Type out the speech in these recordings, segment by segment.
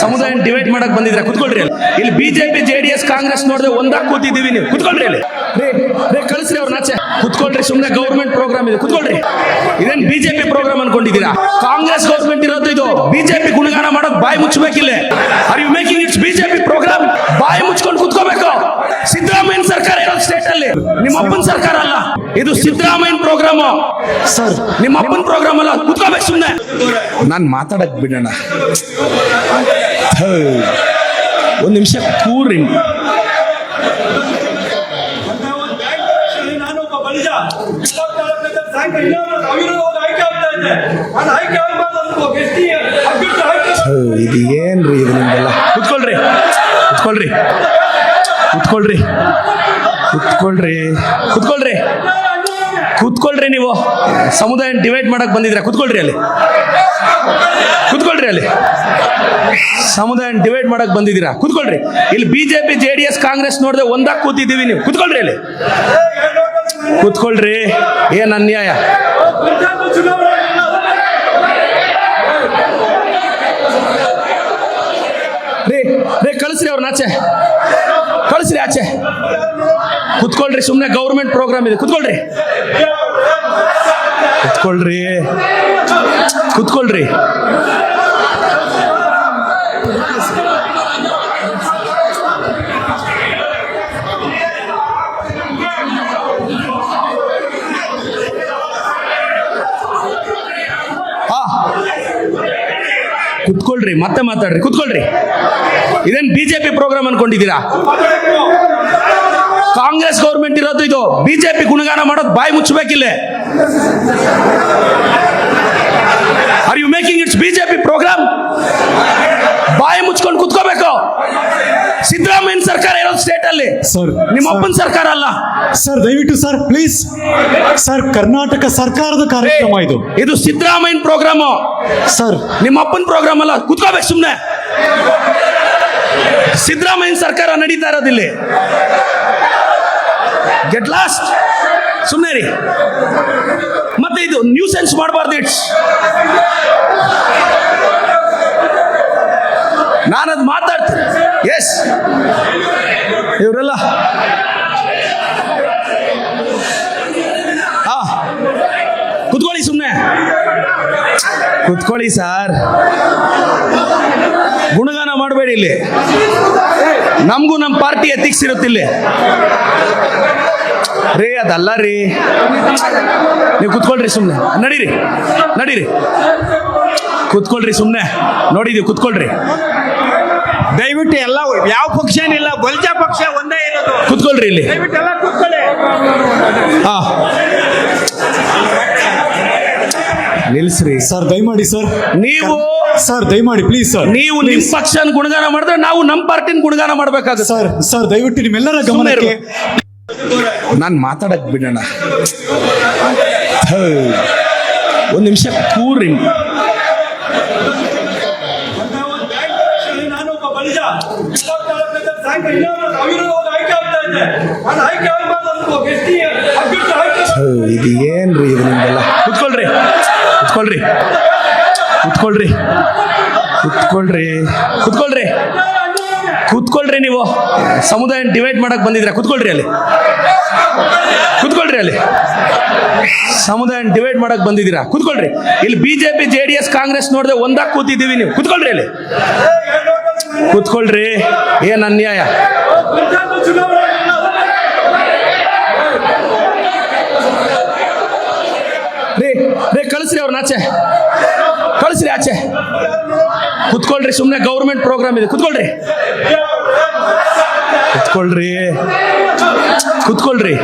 ಸಮುದಾಯ ಡಿವೈಡ್ ಮಾಡಕ್ ಬಂದಿದ್ರೆ ಕುತ್ಕೊಳ್ರಿ ಅಲ್ಲಿ. ಇಲ್ಲಿ ಬಿಜೆಪಿ ಜೆಡಿಎಸ್ ಕಾಂಗ್ರೆಸ್ ನೋಡಿದ್ರೆ ಒಂದಾಗ ಕೂತಿದ್ದೀವಿ ನೀವು. ಕುತ್ಕೊಳ್ರಿ ಅಲ್ಲಿ. ಕಳಿಸ್ರಿ ಅವ್ರ ನಾಚೆ. ಕುತ್ಕೊಳ್ರಿ ಸುಮ್ಮನೆ ಗೌರ್ಮೆಂಟ್ ಪ್ರೋಗ್ರಾಮ್ ಇದೆ. ಕುತ್ಕೊಳ್ರಿ. ಇದೇನ್ ಬಿಜೆಪಿ ಪ್ರೋಗ್ರಾಮ್ ಅನ್ಕೊಂಡಿದ್ದೀರಾ? ಕಾಂಗ್ರೆಸ್ ಗೌರ್ಮೆಂಟ್ ಇರೋದು ಇದು. ಬಿಜೆಪಿ ಗುಣಗಾನ ಮಾಡೋಕ್ ಬಾಯಿ ಮುಚ್ಚಬೇಕಿಲ್ಲ are you making it's BJP programme ಬಾಯಿ ಮುಚ್ಕೊಂಡು ಕುತ್ಕೋಬೇಕು. ಸಿದ್ದರಾಮಯ್ಯ ಸರ್ಕಾರ ಇರೋದು ಸ್ಟೇಟ್ ಅಲ್ಲಿ. ನಿಮ್ಮ ಅಪ್ಪನ ಸರ್ಕಾರ ಅಲ್ಲ. ಇದು ಸಿದ್ದರಾಮಯ್ಯ ಪ್ರೋಗ್ರಾಮ್ ಸರ್ ನಿಮ್ಮ ಅಪ್ಪನ ಪ್ರೋಗ್ರಾಮ್ ಅಲ್ಲ. ಕುತ್ಕೋಬೇಕು ಸುಮ್ಮನೆ ನಾನು ಮಾತಾಡಕ್ ಬಿಡೋಣ. ಒಂದು ನಿಮಿಷ ಕೂರಿ ನಾನು ಒಬ್ಬ ಬಲಿಜ ಇಪ್ಪತ್ನಾಲ್ಕನೇ ಇದೆ ಏನ್ರಿ ಇದು ನಿಮ್ಗೆಲ್ಲ ಕುತ್ಕೊಳ್ರಿ ಕುತ್ಕೊಳ್ರಿ ಕುತ್ಕೊಳ್ರಿ ಕುತ್ಕೊಳ್ರಿ. ಕುತ್ಕೊಳ್ರಿ ಕುತ್ಕೊಳ್ರಿ ನೀವು. ಸಮುದಾಯ ಡಿವೈಡ್ ಮಾಡಕ್ ಬಂದಿದ್ರ ಕುತ್ಕೊಳ್ರಿ ಅಲ್ಲಿ. ಕುತ್ಕೊಳ್ರಿ ಅಲ್ಲಿ. ಸಮುದಾಯ ಡಿವೈಡ್ ಮಾಡಕ್ ಬಂದಿದ್ದೀರಾ? ಕುತ್ಕೊಳ್ರಿ. ಇಲ್ಲಿ ಬಿಜೆಪಿ ಜೆಡಿಎಸ್ ಕಾಂಗ್ರೆಸ್ ನೋಡಿದ್ರೆ ಒಂದಾಗ ಕೂತಿದ್ದೀವಿ ನೀವು. ಕುತ್ಕೊಳ್ರಿ ಅಲ್ಲಿ. ಕುತ್ಕೊಳ್ರಿ. ಏನ್ ಅನ್ಯಾಯ? ರೇ ರೇ, ಕಳಿಸ್ರಿ ಅವ್ರನ್ನ ಆಚೆ. ಕಳಿಸ್ರಿ ಆಚೆ. ಕುತ್ಕೊಳ್ರಿ ಸುಮ್ಮನೆ ಗೌರ್ಮೆಂಟ್ ಪ್ರೋಗ್ರಾಮ್ ಇದೆ. ಕುತ್ಕೊಳ್ರಿ. ಕುತ್ಕೊಳ್ರಿ. ಕುತ್ಕೊಳ್ರಿ. ಕುತ್ಕೊಳ್ರಿ, ಮತ್ತೆ ಮಾತಾಡ್ರಿ, ಕುತ್ಕೊಳ್ರಿ. ಇದೇನ್ ಬಿಜೆಪಿ ಪ್ರೋಗ್ರಾಮ್ ಅನ್ಕೊಂಡಿದ್ದೀರಾ? ಕಾಂಗ್ರೆಸ್ ಗೌರ್ಮೆಂಟ್ ಇರೋದು ಇದು. ಬಿಜೆಪಿ ಗುಣಗಾನ ಮಾಡೋದು ಬಾಯಿ ಮುಚ್ಚಬೇಕಿಲ್ಲ. Are you making it's BJP programme ಬಾಯಿ ಮುಚ್ಕೊಂಡು ಕುತ್ಕೋಬೇಕು ಸಿದ್ದರಾಮಯ್ಯ ಸರ್ಕಾರ ಇರೋದು ಸ್ಟೇಟ್ ಅಲ್ಲಿ. ಸರ್ ನಿಮ್ಮ ಅಪ್ಪನ ಸರ್ಕಾರ ಅಲ್ಲ. ಸರ್ ದಯವಿಟ್ಟು ಸರ್ ಪ್ಲೀಸ್ ಸರ್ ಕರ್ನಾಟಕ ಸರ್ಕಾರದ ಕಾರ್ಯಕ್ರಮ ಇದು. ಇದು ಸಿದ್ದರಾಮಯ್ಯ ಪ್ರೋಗ್ರಾಮ್ ಸರ್ ನಿಮ್ಮ ಅಪ್ಪನ ಪ್ರೋಗ್ರಾಮ್ ಅಲ್ಲ. ಕುತ್ಕೋಬೇಕು ಸುಮ್ಮನೆ ಸಿದ್ದರಾಮಯ್ಯ ಸರ್ಕಾರ ನಡೀತಾ ಇರೋದಿಲ್ಲಿ ಗೆಟ್ ಲಾಸ್ಟ್ ಸುಮ್ಮನೆ ರೀ ಮತ್ತೆ ಇದು ನ್ಯೂಸೆನ್ಸ್ ಮಾಡಬಾರ್ದು ಇಟ್ಸ್ ನಾನದು ಮಾತಾಡ್ತೀನಿ. ಎಸ್ ಇವರೆಲ್ಲ? ಹಾ. ಕುತ್ಕೊಳ್ಳಿ ಸುಮ್ಮನೆ ಕುತ್ಕೊಳ್ಳಿ ಸರ್. ಗುಣಗಾನ ಮಾಡಬೇಡಿ ಇಲ್ಲಿ. ನಮಗೂ ನಮ್ಮ ಪಾರ್ಟಿ ಎಥಿಕ್ಸ್ ಇರುತ್ತಿಲ್ಲಿ ರೀ, ಅದಲ್ಲ ರೀ. ನೀವು ಕುತ್ಕೊಳ್ರಿ ಸುಮ್ಮನೆ ನಡೀರಿ ನಡೀರಿ. ಕುತ್ಕೊಳ್ರಿ ಸುಮ್ಮನೆ ನೋಡಿದೀವಿ ಕುತ್ಕೊಳ್ರಿ. ದಯವಿಟ್ಟು ಎಲ್ಲ ಯಾವ ಪಕ್ಷ ಏನಿಲ್ಲ ಬಲ್ಜ ಪಕ್ಷ ಒಂದೇ ಇರೋದು. ಕುತ್ಕೊಳ್ರಿ ಇಲ್ಲಿ. ಎಲ್ಲ ಕುತ್ಕೊಳ್ಳಿ. ಹಾ. ನಿಲ್ಸ್ರಿ. ಸರ್ ದಯಮಾಡಿ ಸರ್. ನೀವು ಸರ್ ದಯಮಾಡಿ ಪ್ಲೀಸ್ ಸರ್. ನೀವು ನಿಮ್ಮ ಪಕ್ಷನ ಗುಣಗಾನ ಮಾಡಿದ್ರೆ ನಾವು ನಮ್ಮ ಪಾರ್ಟಿನ ಗುಣಗಾನ ಮಾಡ್ಬೇಕಾಗುತ್ತೆ. ಸರ್ ಸರ್ ದಯವಿಟ್ಟು ನಿಮ್ಮೆಲ್ಲರ ಗಮನ ಇರಲಿ ಗಮನಕ್ಕೆ ನಾನು ಮಾತಾಡಕ್ ಬಿಡೋಣ. ಒಂದು ನಿಮಿಷ ಕೂರಿ ನಾನು ಒಬ್ಬ ಬಲಿಜ ಸಾಯಂಕಾಲ ಇನ್ನೊಂದು ಅವಿರೋಧ ಆಯ್ಕೆ ಆಗ್ತಾ ಇದೆ ಏನ್ರಿ ಇದು ನಿಮ್ಗೆಲ್ಲ ಕುತ್ಕೊಳ್ರಿ ಕುತ್ಕೊಳ್ರಿ ಕುತ್ಕೊಳ್ರಿ ಕುತ್ಕೊಳ್ರಿ ಕುತ್ಕೊಳ್ರಿ. ಕುತ್ಕೊಳ್ರಿ ನೀವು. ಸಮುದಾಯ ಡಿವೈಡ್ ಮಾಡಕ್ ಬಂದಿದ್ರೆ ಕುತ್ಕೊಳ್ರಿ ಅಲ್ಲಿ. ಕುತ್ಕೊಳ್ರಿ ಅಲ್ಲಿ. ಸಮುದಾಯ ಡಿವೈಡ್ ಮಾಡಕ್ ಬಂದಿದ್ದೀರಾ? ಕುತ್ಕೊಳ್ರಿ. ಇಲ್ಲಿ ಬಿಜೆಪಿ ಎಸ್ ಕಾಂಗ್ರೆಸ್ ನೋಡಿದ್ರೆ ಒಂದಾಗ ಕೂತಿದ್ದೀವಿ ನೀವು. ಕುತ್ಕೊಳ್ರಿ ಅಲ್ಲಿ. ಕುತ್ಕೊಳ್ರಿ. ಏನ್ ಅನ್ಯಾಯ? ರೇ ರೇ, ಕಳಿಸ್ರಿ ಅವ್ರನ್ನ ಆಚೆ. ಕಳಿಸ್ರಿ ಆಚೆ. ಕುತ್ಕೊಳ್ರಿ ಸುಮ್ಮನೆ ಗೌರ್ಮೆಂಟ್ ಪ್ರೋಗ್ರಾಮ್ ಇದೆ. ಕುತ್ಕೊಳ್ರಿ. ಕುತ್ಕೊಳ್ರಿ. ಕುತ್ಕೊಳ್ರಿ.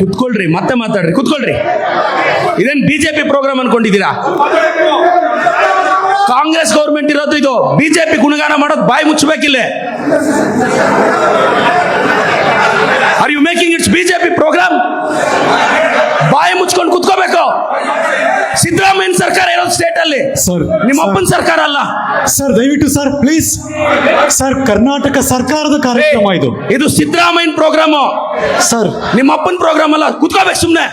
ಕುತ್ಕೊಳ್ರಿ ಮತ್ತೆ ಮಾತಾಡ್ರಿ. ಕುತ್ಕೊಳ್ರಿ. ಇದೇನ್ ಬಿಜೆಪಿ ಪ್ರೋಗ್ರಾಮ್ ಅನ್ಕೊಂಡಿದ್ದೀರಾ? ಕಾಂಗ್ರೆಸ್ ಗೌರ್ಮೆಂಟ್ ಇರೋದು ಇದು. ಬಿಜೆಪಿ ಗುಣಗಾನ ಮಾಡೋದು ಬಾಯಿ ಮುಚ್ಚಬೇಕಿಲ್ಲೇ. Are you making it's BJP programme ಬಾಯಿ ಮುಚ್ಕೊಂಡು ಕುತ್ಕೋಬೇಕು. ಸಿದ್ದರಾಮಯ್ಯ ಸರ್ಕಾರ ಇರೋದು ಸ್ಟೇಟ್ ಅಲ್ಲಿ. ಸರ್, ನಿಮ್ಮ ಅಪ್ಪನ ಸರ್ಕಾರ ಅಲ್ಲ. ಸರ್ ದಯವಿಟ್ಟು ಸರ್ ಪ್ಲೀಸ್ ಸರ್ ಕರ್ನಾಟಕ ಸರ್ಕಾರದ ಕಾರ್ಯಕ್ರಮ ಇದು. ಇದು ಸಿದ್ದರಾಮಯ್ಯ ಪ್ರೋಗ್ರಾಮ್ ಸರ್ ನಿಮ್ಮ ಅಪ್ಪನ ಪ್ರೋಗ್ರಾಮ್ ಅಲ್ಲ. ಕುತ್ಕೋಬೇಕು ಸುಮ್ಮನೆ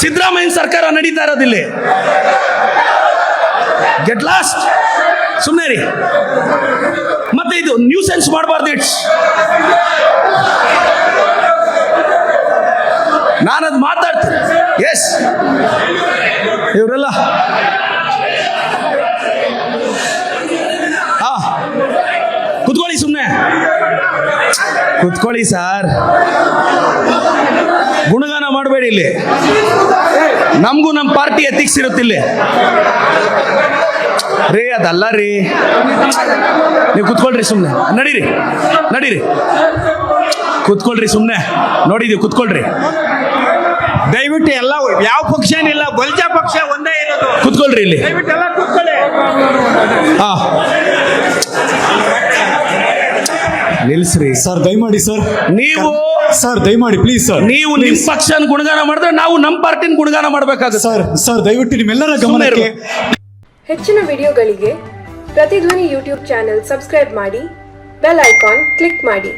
ಸಿದ್ದರಾಮಯ್ಯ ಸರ್ಕಾರ ನಡೀತಾ ಇರೋದಿಲ್ಲಿ. ಗೆಟ್ ಲಾಸ್ಟ್ ಸುಮ್ಮನೆ ರೀ ಮತ್ತೆ ಇದು ನ್ಯೂ ಸೆನ್ಸ್ ಮಾಡಬಾರ್ದು ಇಟ್ಸ್ ನಾನದು ಮಾತಾಡ್ತೀನಿ. ಎಸ್ ಇವರೆಲ್ಲ. ಹಾ. ಕುತ್ಕೊಳ್ಳಿ ಸುಮ್ಮನೆ ಕುತ್ಕೊಳ್ಳಿ ಸರ್ ಗುಣಗಾನ ಮಾಡಬೇಡಿ ಇಲ್ಲಿ. ನಮಗೂ ನಮ್ಮ ಪಾರ್ಟಿ ಎಥಿಕ್ಸ್ ಇರುತ್ತಿಲ್ಲಿ ರೀ ಅದಲ್ಲ ರೀ. ನೀವು ಕುತ್ಕೊಳ್ರಿ ಸುಮ್ಮನೆ ನಡೀರಿ ನಡೀರಿ. ಕುತ್ಕೊಳ್ರಿ ಸುಮ್ಮನೆ ನೋಡಿದೀವಿ ಕುತ್ಕೊಳ್ರಿ. ದಯವಿಟ್ಟು ಎಲ್ಲ ಯಾವ ಪಕ್ಷ ಏನಿಲ್ಲ ಬಲ್ಜ ಪಕ್ಷ ಒಂದೇ ಇರೋದು. ಕುತ್ಕೊಳ್ರಿ ಇಲ್ಲಿ. ದಯವಿಟ್ಟು ಎಲ್ಲ ಕೂತ್ಕೊಳ್ಳಿ. ಹಾ. ನಿಲ್ಸ್ರಿ. ಸರ್ ದಯಮಾಡಿ ಸರ್. ನೀವು ಸರ್ ದಯಮಾಡಿ ಪ್ಲೀಸ್ ಸರ್ ನೀವು ನಿಮ್ ಪಕ್ಷನ ಗುಣಗಾನ ಮಾಡಿದ್ರೆ ನಾವು ನಮ್ಮ ಪಾರ್ಟಿನ ಗುಣಗಾನ ಮಾಡ್ಬೇಕಾಗುತ್ತೆ. ಸರ್ ಸರ್ ದಯವಿಟ್ಟು ನಿಮ್ಮೆಲ್ಲರ. ಗಮನಕ್ಕೆ ಹೆಚ್ಚಿನ ವಿಡಿಯೋಗಳಿಗೆ ಪ್ರತಿಧ್ವನಿ ಯೂಟ್ಯೂಬ್ ಚಾನೆಲ್ ಸಬ್ಸ್ಕ್ರೈಬ್ ಮಾಡಿ ಬೆಲ್ ಐಕಾನ್ ಕ್ಲಿಕ್ ಮಾಡಿ.